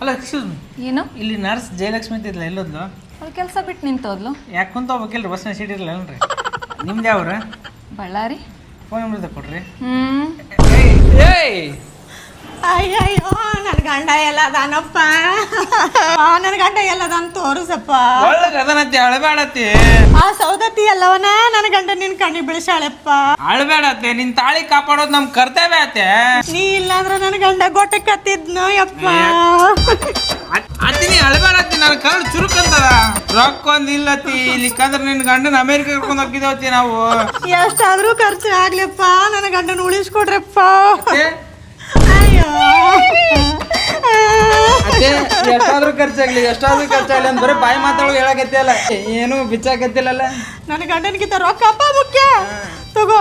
ಅಲ್ಲ excuse me ಏನು? ಇಲ್ಲಿ ನರ್ಸ್ ಜಯಲಕ್ಷ್ಮಿ ಅಂತಿದ್ಲ ಎಲ್ಲೋದ್ಲು ಅವ್ಳು ಕೆಲಸ ಬಿಟ್ಟು ನಿಂತೋದ್ಲು. ಯಾಕೆ ಕುಂತ ಹೋಗ್ಬೇಕಿಲ್ರಿ ಬಸ್ನ ಸೀಟ್ ಇರಲ್ಲ ಅಲ್ರಿ ನಿಮ್ದು ಯಾವ್ರ? ಬಳ್ಳಾರಿ. ಫೋನ್ ನಂಬರ್ ಕೊಡ್ರಿ. ಹ್ಮ್. ಏಯ್! ಅಯ್ಯಯ್ಯೋ ನನ್ನ ಗಂಡ ಎಲ್ಲದಾನಪ್ಪ. ನನ್ನ ಗಂಡ ಎಲ್ಲದಾನ ತೋರಿಸಪ್ಪ. ಅದನತ್ತಿ ಅಳಬೇಡತ್ತಿ ಆ ಸೌದತ್ತಿ ಎಲ್ಲವನ? ನನ್ನ ಗಂಡ ನಿನ್ ಕಣ್ಣಿ ಬೀಳ್ಸಾಳೆಪ್ಪ ಅಳಬೇಡತ್ತೆ ನಿನ್ ತಾಳಿ ಕಾಪಾಡೋದು ನಮ್ ಕರ್ತವ್ಯ ಅತ್ತೆ. ನೀ ಇಲ್ಲಾಂದ್ರೆ ನನ್ನ ಗಂಡ ಗೊಟ್ಟ ಕತ್ತಿದ್ನು ಯಪ್ಪ. ಅತ್ತಿ ನೀ ಅಳಬೇಡತ್ತಿ ನನ್ನ ಕರಡು ಚುರುಕಂತದ ರೊಕ್ಕ ಒಂದ್ ಇಲ್ಲತ್ತಿ ಇಲ್ಲಿಕಂದ್ರೆ ನಿನ್ ಗಂಡನ ಅಮೇರಿಕ ಕರ್ಕೊಂಡ್ ಹೋಗಿದ್ದೇವತ್ತಿ ನಾವು. ಎಷ್ಟಾದ್ರೂ ಖರ್ಚು ಆಗ್ಲಿಪ್ಪ ನನ್ನ ಗಂಡನ ಉಳಿಸ್ಕೊಡ್ರಪ್ಪ. ಎಷ್ಟಾದ್ರೂ ಖರ್ಚಾಗ್ಲಿ ಎಷ್ಟಾದ್ರೂ ಖರ್ಚಾಗ್ಲಿ ಅಂತ ಬರೀ ಬಾಯಿ ಮಾತಾಡೋ ಹೇಳಕತ್ತಿಲ್ಲ ಏನು ಬಿಚ್ಚಾಕತ್ತಿಲ್ಲಲ್ಲ? ನನ್ನ ಗಂಡನಿಗಿಂತ ರೊಕ್ಕಪ್ಪ ಮುಖ್ಯ. ತಗೋ.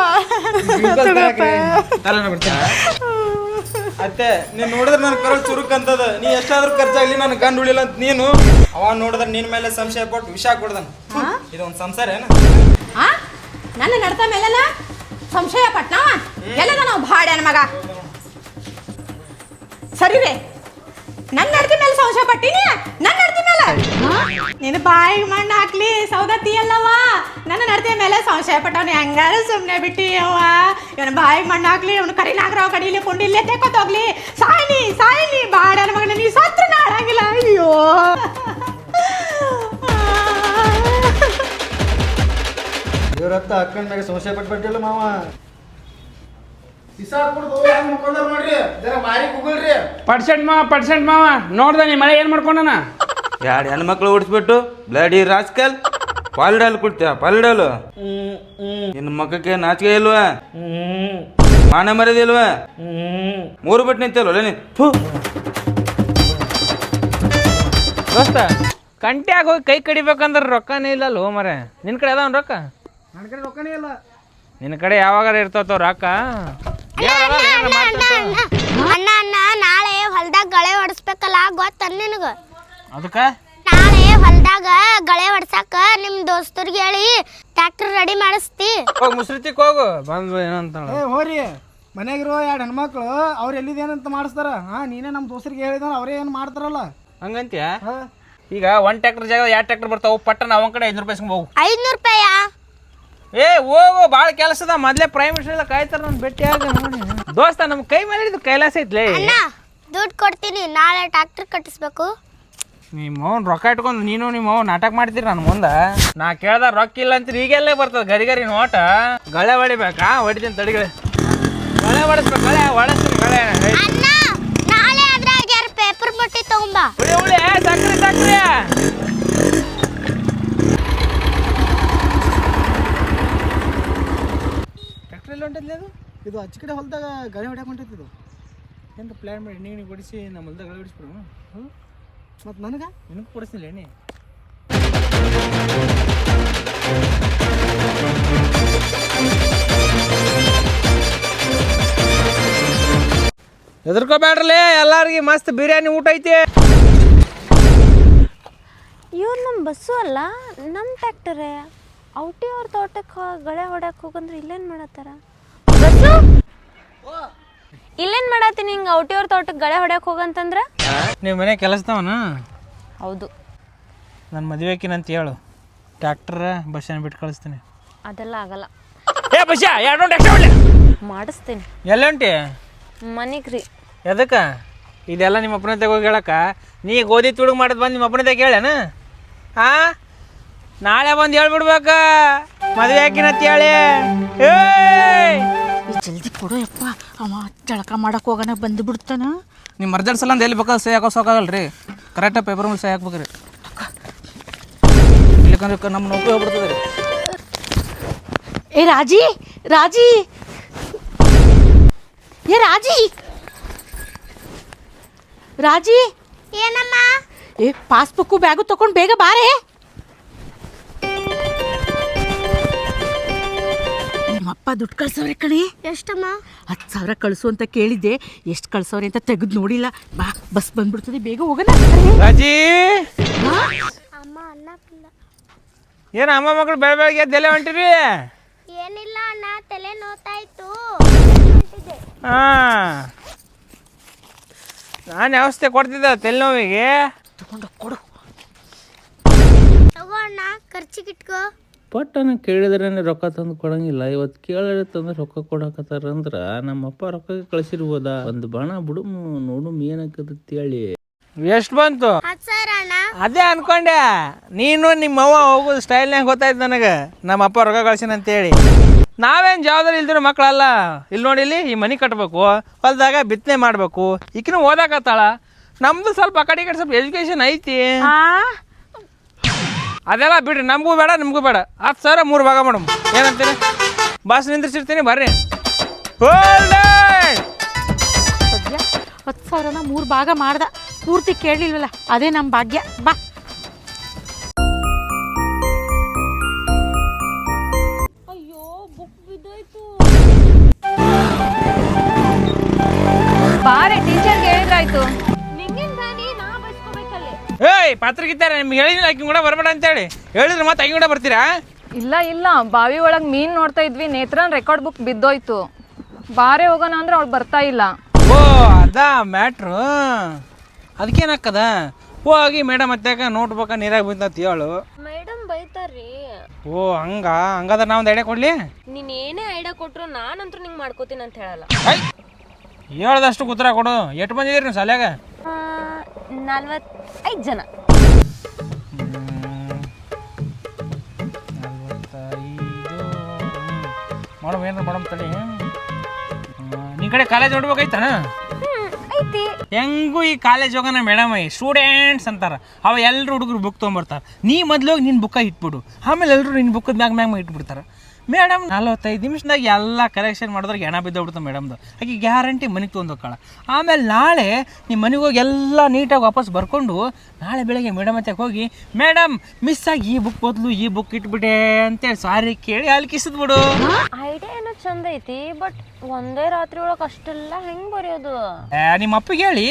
ಅತ್ತೆ ನೀನ್ ನೋಡಿದ್ರೆ ನನ್ನ ಕರ ಚುರುಕ್ ಅಂತದ. ನೀ ಎಷ್ಟಾದ್ರೂ ಖರ್ಚಾಗ್ಲಿ ನನ್ನ ಗಂಡ ಉಳಿಲ್ಲ ಅಂತ ನೀನು. ಅವ ನೋಡಿದ್ರೆ ನಿನ್ ಮೇಲೆ ಸಂಶಯ ಪಟ್ಟು ವಿಷ ಕೊಡ್ದನ್. ಇದೊಂದು ಸಂಸಾರ ಏನ? ನನ್ನ ನಡ್ತ ಮೇಲೆ ಸಂಶಯ ಪಟ್ನವ? ಎಲ್ಲದ ನಾವು ಭಾಡ್ಯಾನ ಮಗ. ಸರಿ ರೇ. ನನ್ನ ನಡ್ತಿ ಮೇಲೆ ಸಂಶಯ ಪಟ್ಟಿನಿ? ನನ್ನ ನಡ್ತಿ ಮೇಲೆ? ನಿನ್ನ ಬಾಯಿಗೆ ಮಣ್ಣು ಹಾಕ್ಲಿ ಸೌದತ್ತಿ ಅಲ್ಲವ ನನ್ನ ನಡತೆ ಮೇಲೆ ಸಂಶಯ ಪಟ್ಟವನು. ಹೆಂಗಾರ ಸುಮ್ಮನೆ ಅವ್ವ. ಇವನ ಬಾಯಿಗೆ ಮಣ್ಣು ಹಾಕ್ಲಿ ಇವನು ಕರಿನಾಗ್ರವ ಕಡಿಲಿ ಕೊಂಡಿಲ್ಲೇ ಹೋಗಲಿ. ಸಾಯ್ನಿ ಸಾಯ್ನಿ ಬಾಡನ ಮಗನ, ನೀ ಸತ್ರ ನಾಡಂಗಿಲ್ಲ. ಅಯ್ಯೋ. ಇವರತ್ತ ಅಕ್ಕನ ಮೇಲೆ ಸಂಶಯ ಪಟ್ಬಿಟ್ಟಿಲ್ಲ ಮಾವ ಬಿಸಾಕ್ಬಿಡ್ದು ಹೆಂಗ್ ಮುಕ್ಕೊಂಡಾರ ನೋಡ್ರಿ ಜರ ಮಾರಿ ಕುಗಳ್ರಿ ಪರ್ಸೆಂಟ್ ಮಾವ ಪರ್ಸೆಂಟ್ ಮಾವ. ನೋಡ್ದೆ ನೀ ಮಳೆ ಏನು ಮಾಡ್ಕೊಂಡನ? ಎರಡು ಹೆಣ್ಮಕ್ಳು ಓಡಿಸ್ಬಿಟ್ಟು ಬ್ಲಡಿ ರಾಸ್ಕಲ್ ಪಲ್ಡಲ್ ಕೊಡ್ತೀಯ ಪಲ್ಡಲ್? ನಿನ್ನ ಮಕ್ಕಕ್ಕೆ ನಾಚಿಕೆ ಇಲ್ವಾ? ಮಾನ ಮರದಿಲ್ವಾ ಮೂರು ಬಿಟ್ಟು ನಿಂತಲ್ವಲ್ಲ ನೀ. ದೋಸ್ತ ಕಂಟ್ಯಾಗ ಹೋಗಿ ಕೈ ಕಡಿಬೇಕಂದ್ರೆ ರೊಕ್ಕನೇ ಇಲ್ಲಲ್ಲ ಅಲ್ವ ಮರೆ. ನಿನ್ನ ಕಡೆ ಅದಾವನ್ ರೊಕ್ಕ? ನನ್ನ ಕಡೆ ರೊಕ್ಕನೇ ಇಲ್ಲ. ನಿನ್ನ ಕಡೆ ಯಾವಾಗಾರ ಇರ್ತಾವ ರೊಕ್ಕ. ಅಣ್ಣ ಅಣ್ಣ ನಾಳೆ ಹೊಲ್ದಾಗ ಗಳೆ ಹೊಡ್ಸ್ಬೇಕಲ್ಲ ಗೊತ್ತ ನಿನಗ? ಅದಕ್ಕ? ನಾಳೆ ಹೊಲ್ದಾಗ ಗಳೆ ಹೊಡ್ಸಾಕ ನಿಮ್ ದೋಸ್ತರಿಗೆ ಹೇಳಿ ಟ್ರ್ಯಾಕ್ಟರ್ ರೆಡಿ ಮಾಡಿಸ್ತಿ. ಹೋಗಿ ಮುಸ್ರಿತಿಕ್ ಹೋಗು ಬಂದು ಏನಂತ ಏ ಹೋರಿ. ಮನೆಗಿರೋ ಎರಡು ಹೆಣ್ಮಕ್ಳು ಅವ್ರು ಎಲ್ಲಿದೇನಂತ ಮಾಡಿಸ್ತಾರ? ಹಾ ನೀನೇ ನಮ್ಮ ದೋಸ್ತರಿಗೆ ಹೇಳಿದ ಅವರೇ ಏನು ಮಾಡ್ತಾರಲ್ಲ? ಹಂಗಂತ್ಯ? ಈಗ ಒಂದ್ ಟ್ರ್ಯಾಕ್ಟರ್ ಜಾಗ ಎರಡು ಟ್ರ್ಯಾಕ್ಟರ್ ಬರ್ತಾವ ಪಟ್ಟನ ಅವನ ಕಡೆ ಐನೂರು ರೂಪಾಯಿ ಹೋಗು. ಐದ್ನೂರು ರೂಪಾಯ ಏ ಓ ಭಾಳ ಕೆಲಸದ ಮೊದ್ಲೇ ಪ್ರೈಮ್ ಮಿನಿಸ್ಟರ್ ಎಲ್ಲ ಕಾಯ್ತಾರ ನಾನು ಭೇಟಿ ಆಗ ದೋಸ್ತ ನಮ್ಮ ಕೈ ಮೇಲೆ ಇದು ಕೈಲಾಸ ಐತ್ಲೇ. ಅಣ್ಣ ದುಡ್ಡು ಕೊಡ್ತೀನಿ ನಾಳೆ ಟ್ರ್ಯಾಕ್ಟರ್ ಕಟ್ಟಿಸ್ಬೇಕು. ನಿಮ್ಮ ಅವ್ನು ರೊಕ್ಕ ಇಟ್ಕೊಂಡು ನೀನು ನಿಮ್ಮ ಅವ್ನು ನಾಟಕ ಮಾಡ್ತೀರಿ ನನ್ನ ಮುಂದೆ? ನಾ ಕೇಳ್ದ ರೊಕ್ಕ ಇಲ್ಲ ಅಂತ ಈಗೆಲ್ಲೇ ಬರ್ತದೆ ಗರಿ ಗರಿ ನೋಟ. ಗಳೆ ಹೊಡಿಬೇಕಾ? ಹೊಡಿತೀನಿ ತಡಿಗಳೆ ಗಳೆ. ಹೊಡಿಸ್ಬೇಕು ಗಳೆ ಹೊಡಿಸ್ತೀನಿ ಗಳೆ. ಅಣ್ಣ ನಾಳೆ ಅದ್ರಾಗ ಯಾರು ಪೇಪರ್ ಬುಟ್ಟಿ ತಗೊಂಬ. ಉಳಿ ಉಳಿ ಸಕ್ರೆ ಸಕ್ರೆ ಟ್ರ್ಯಾಕ್ಟರ್ ಎಲ್ಲ ಹೊಂಟದ್ಲಿ ಅದು? ಇದು ಅಚ್ಚ ಕಡೆ ಹೊಲ್ದಾಗ ಗಾಳಿ ಹೊಡ್ಯಾಕ ಹೊಂಟೈತಿ ಇದು. ಏನು ಪ್ಲ್ಯಾನ್ ಮಾಡಿ ಎಣ್ಣೆ ಕೊಡಿಸಿ ನಮ್ಮ ಹೊಲ್ದಾಗ ಗಳೆ ಹೊಡಿಸ್ಬಿಡು. ಮತ್ತು ನನಗೆ? ನಿನಗೆ ಕೊಡಿಸ್ತಿಲ್ಲ ಎಣ್ಣೆ ಹೆದರ್ಕೋಬೇಡ್ರಲೇ ಎಲ್ಲಾರಿಗೆ ಮಸ್ತ್ ಬಿರಿಯಾನಿ ಊಟ ಐತಿ. ಇವ್ರು ನಮ್ಮ ಬಸ್ಸು ಅಲ್ಲ ನಮ್ಮ ಟ್ಯಾಕ್ಟರೇ ಔಟಿ ಅವ್ರ ತೋಟಕ್ಕೆ ಗಳೆ ಹೊಡ್ಯಾಕ ಹೋಗಂದ್ರೆ ಇಲ್ಲೇನು ಮಾಡತ್ತಾರ? ಬಸ್ಸು ಇಲ್ಲೇನು ಮಾಡತ್ತೀನಿ ಹಿಂಗೆ ಔಟಿಯವ್ರ ತೋಟಕ್ಕೆ ಗಳೆ ಹೊಡ್ಯಕ್ ಹೋಗಂತಂದ್ರ? ನಿಮ್ಮ ಮನೆ ಕೆಲಸದವನ? ಹೌದು. ನನ್ನ ಅಂತ ಹೇಳು. ಟ್ರ್ಯಾಕ್ಟರ್ ಬಸ್ಸನ್ನು ಬಿಟ್ಟು ಕಳಿಸ್ತೀನಿ. ಅದೆಲ್ಲ ಆಗಲ್ಲ. ಏ ಬಸ್ ಎರಡು ಎಕ್ಸ್ಟ್ರಾ ಒಳ್ಳೆ. ಮಾಡಿಸ್ತೀನಿ. ಎಲ್ಲಂಟಿ ಮನಿಕ್ರಿ ರೀ. ಎದಕ್ಕೆ? ಇದೆಲ್ಲ ನಿಮ್ಮ ಅಪ್ಪನ ತೆಗೋಗಿ ಹೇಳಕ್ಕ. ನೀ ಗೋಧಿ ತುಡುಗು ಮಾಡೋದು ಬಂದು ನಿಮ್ಮ ಅಪ್ಪನ ತೆಗೆ ಹೇಳೇನ ಆ? ನಾಳೆ ಬಂದು ಹೇಳ್ಬಿಡ್ಬೇಕ. ಮದುವೆ ಹಾಕಿನಂತ ಹೇಳಿ. ಏಯ್! ಜಲ್ದಿ ಕೊಡು ಯಪ್ಪ. ಅವ ಜಳಕ ಮಾಡಕ್ ಹೋಗೋಣ ಬಂದು ಬಿಡ್ತಾನ. ನಿಮ್ಮ ಅರ್ಜೆಂಟ್ ಸಲ ಎಲ್ಲಿ ಬೇಕಾದ್ರೆ ಸೇ ಹಾಕೋ ಸಾಕಾಗಲ್ಲ ರೀ ಕರೆಕ್ಟಾಗಿ ಪೇಪರ್ ಮೇಲೆ ಸಹಿ ಹಾಕ್ಬೇಕು ರೀ ಇಲ್ಲಕಂದ್ರೆ ನಮ್ಮ ನೌಕರಿ ಹೋಗ್ಬಿಡ್ತದೆ ರೀ. ಏ ರಾಜಿ ರಾಜಿ. ಏ ರಾಜಿ. ರಾಜಿ. ಏನಮ್ಮ? ಏ ಪಾಸ್ಬುಕ್ಕು ಬ್ಯಾಗು ತಗೊಂಡು ಬೇಗ ಬಾರೆ. ನಿಮ್ಮಪ್ಪ ದುಡ್ಡು ಕಳ್ಸವ್ರೆ ಕಣಿ. ಎಷ್ಟಮ್ಮ? ಹತ್ತು ಸಾವಿರ ಕಳಿಸು ಅಂತ ಕೇಳಿದ್ದೆ. ಎಷ್ಟು ಕಳ್ಸವ್ರೆ ಅಂತ ತೆಗೆದು ನೋಡಿಲ್ಲ. ಬಾ ಬಸ್ ಬಂದ್ಬಿಡ್ತದೆ ಬೇಗ ಹೋಗೋಣ ರಾಜಿ! ಅಮ್ಮ ಅನ್ನಕ್ಕಿಲ್ಲ ಏನು ಅಮ್ಮ ಮಗಳು ಬೆಳ ಬೆಳಗ್ಗೆ ಎದ್ದೆಲ್ಲ ಹೊಂಟಿರಿ? ಏನಿಲ್ಲ ಅಣ್ಣ ತಲೆ ನೋತಾ ಇತ್ತು ಹಾಂ. ನಾನು ವ್ಯವಸ್ಥೆ ಕೊಡ್ತಿದ್ದೆ ತಲೆನೋವಿಗೆ ತಗೋ ಅಣ್ಣ ಖರ್ಚಿಗೆ ಇಟ್ಕೋ. ಪಟ್ಟನ ಕೇಳಿದ್ರೇ ರೊಕ್ಕ ತಂದು ಕೊಡಂಗಿಲ್ಲ. ಇವತ್ತು ಕೇಳಿದ್ರೆ ತಂದ್ರೆ ರೊಕ್ಕ ಕೊಡಕತ್ತಾರ ಅಂದ್ರ ನಮ್ಮಪ್ಪ ರೊಕ್ಕ ಕಳಿಸಿರ್ಬೋದ? ಒಂದು ಬಣ ಬಿಡು ನೋಡು ಹೇಳಿ ಎಷ್ಟು ಬಂತು? ಅದೇ ಅನ್ಕೊಂಡೆ. ನೀನು ನಿಮ್ಮ ಅವ್ವ ಹೋಗೋದು ಸ್ಟೈಲ್ನಾಗ ಗೊತ್ತಾಯ್ತು ನನಗೆ. ನಮ್ಮ ಅಪ್ಪ ರೊಕ್ಕ ಕಳ್ಸಿನ ಅಂತೇಳಿ. ನಾವೇನು ಜವಾಬ್ದಾರಿ ಇಲ್ದಿರೋ ಮಕ್ಕಳಲ್ಲ ಇಲ್ಲಿ ನೋಡಿ ಇಲ್ಲಿ ಈ ಮನೆ ಕಟ್ಟಬೇಕು ಹೊಲದಾಗ ಬಿತ್ತನೆ ಮಾಡಬೇಕು ಈಕಿನ ಓದಾಕತ್ತಾಳ. ನಮ್ದು ಸ್ವಲ್ಪ ಆ ಕಡೆ ಈ ಕಡೆ ಸ್ವಲ್ಪ ಎಜುಕೇಶನ್ ಐತಿ. ಅದೆಲ್ಲ ಬಿಡ್ರಿ ನಮಗೂ ಬೇಡ ನಿಮಗೂ ಬೇಡ. ಹತ್ತು ಸಾವಿರ ಮೂರು ಭಾಗ ಮೇಡಮ್. ಏನಂತೀರಿ? ಬಸ್ ನಿಂದ್ರಿಸಿರ್ತೀನಿ ಬರ್ರಿ! ಸದ್ಯ ಹತ್ತು ಸಾವಿರನ ಮೂರು ಭಾಗ ಮಾಡ್ದ. ಪೂರ್ತಿ ಕೇಳಲಿಲ್ವಲ್ಲ ಅದೇ ನಮ್ಮ ಭಾಗ್ಯ. ಬಾ. ಬಾರೆ ಟೀಚರ್ಗೆ ಹೇಳಿದ್ರಾಯ್ತು. ಏಯ್ ಪಾತ್ರಗಿದ್ದಾರೆ ನಿಮ್ಗೆ ಹೇಳಿದ್ರೆ ಆಕಿ ಕೂಡ ಬರಬೇಡ ಅಂತೇಳಿ. ಹೇಳಿದ್ರೆ ಮತ್ತೆ ಆಕಿ ಕೂಡ ಬರ್ತೀರಾ? ಇಲ್ಲ ಇಲ್ಲ ಬಾವಿ ಒಳಗೆ ಮೀನ್ ನೋಡ್ತಾ ಇದ್ವಿ ನೇತ್ರನ್ ರೆಕಾರ್ಡ್ ಬುಕ್ ಬಿದ್ದೋಯ್ತು. ಬಾರೆ ಹೋಗೋಣ ಅಂದ್ರೆ ಅವ್ಳು ಬರ್ತಾ ಇಲ್ಲ. ಓ ಅದ ಮ್ಯಾಟ್ರು. ಅದಕ್ಕೇನಾಕ್ಕದ ಹೋಗಿ ಮೇಡಮ್ ಮತ್ತೆ ನೋಟ್ ಬುಕ್ ನೀರಾಗ ಬಿದ್ದತ್ ಹೇಳು ಮೇಡಮ್ ಬೈತಾರ್ರಿ. ಓ ಹಂಗ? ಹಂಗಾದ್ರೆ ನಾವೊಂದು ಒಂದು ಐಡಿಯಾ ಕೊಡ್ಲಿ? ನೀನ್ ಏನೇ ಐಡಿಯಾ ಕೊಟ್ರು ನಾನಂತೂ ನಿಂಗೆ ಮಾಡ್ಕೋತೀನಿ ಅಂತ ಹೇಳಲ್ಲ. ಐ ಹೇಳ್ದಷ್ಟು ಉತ್ತರ ಕೊಡು. ಎಷ್ಟು ಬಂದಿದ್ದೀರಿ ನೀವು ಸಾಲ್ಯಾಗ ನಲ್ವತ್ತೈದು. ಜನ ಮೇಡಮ್ ಏನಾರ ಮೇಡಮ್ ತಡಿ ನಿನ್ ಕಡೆ ಕಾಲೇಜ್ ನೋಡ್ಬೇಕಾಯ್ತಾನ ಐತಿ. ಹೆಂಗೂ ಈ ಕಾಲೇಜ್ ಹೋಗೋಣ ಮೇಡಮ್ ಸ್ಟೂಡೆಂಟ್ಸ್ ಅಂತಾರ. ಅವ ಎಲ್ಲರೂ ಹುಡುಗರು ಬುಕ್ ತೊಗೊಂಬರ್ತಾರೆ. ನೀ ಮೊದ್ಲು ಹೋಗಿ ನಿನ್ನ ಬುಕ್ಕ ಇಟ್ಬಿಡು ಆಮೇಲೆ ಎಲ್ಲರೂ ನಿನ್ನ ಬುಕ್ಕದ ಮ್ಯಾಗ ಮ್ಯಾಗ ಇಟ್ಬಿಡ್ತಾರೆ. ಮೇಡಮ್, ನಲ್ವತ್ತೈದು ನಿಮಿಷದಾಗ ಎಲ್ಲ ಕರೆಕ್ಷನ್ ಮಾಡಿದ್ರೆ ಹೆಣ ಬಿದ್ದೋಗ್ಬಿಡ್ತು ಮೇಡಮ್ದು. ಆಕೆ ಗ್ಯಾರಂಟಿ ಮನೆಗೆ ತೊಗೊಂಡೋಗ್ಕಾಳ ಆಮೇಲೆ ನಾಳೆ ನಿಮ್ಮ ಮನೆಗೆ ಹೋಗಿ ಎಲ್ಲ ನೀಟಾಗಿ ವಾಪಸ್ ಬರ್ಕೊಂಡು ನಾಳೆ ಬೆಳಗ್ಗೆ ಮೇಡಮ್ ಹತ್ತಕ್ಕೆ ಹೋಗಿ, ಮೇಡಮ್ ಮಿಸ್ ಆಗಿ ಈ ಬುಕ್ ಬದಲು ಈ ಬುಕ್ ಇಟ್ಬಿಟ್ಟೆ ಅಂತೇಳಿ ಸಾರಿ ಕೇಳಿ ಅಲ್ಲಿ ಕಿಸಿದ್ಬಿಡು ಐಡಿಯಾ ಏನೋ ಚಂದ ಐತಿ ಬಟ್ ಒಂದೇ ರಾತ್ರಿ ಒಳಗೆ ಅಷ್ಟೆಲ್ಲ ಹೆಂಗ್ ಬರೆಯೋದು? ಏ, ನಿಮ್ಮ ಅಪ್ಪಗೆ ಹೇಳಿ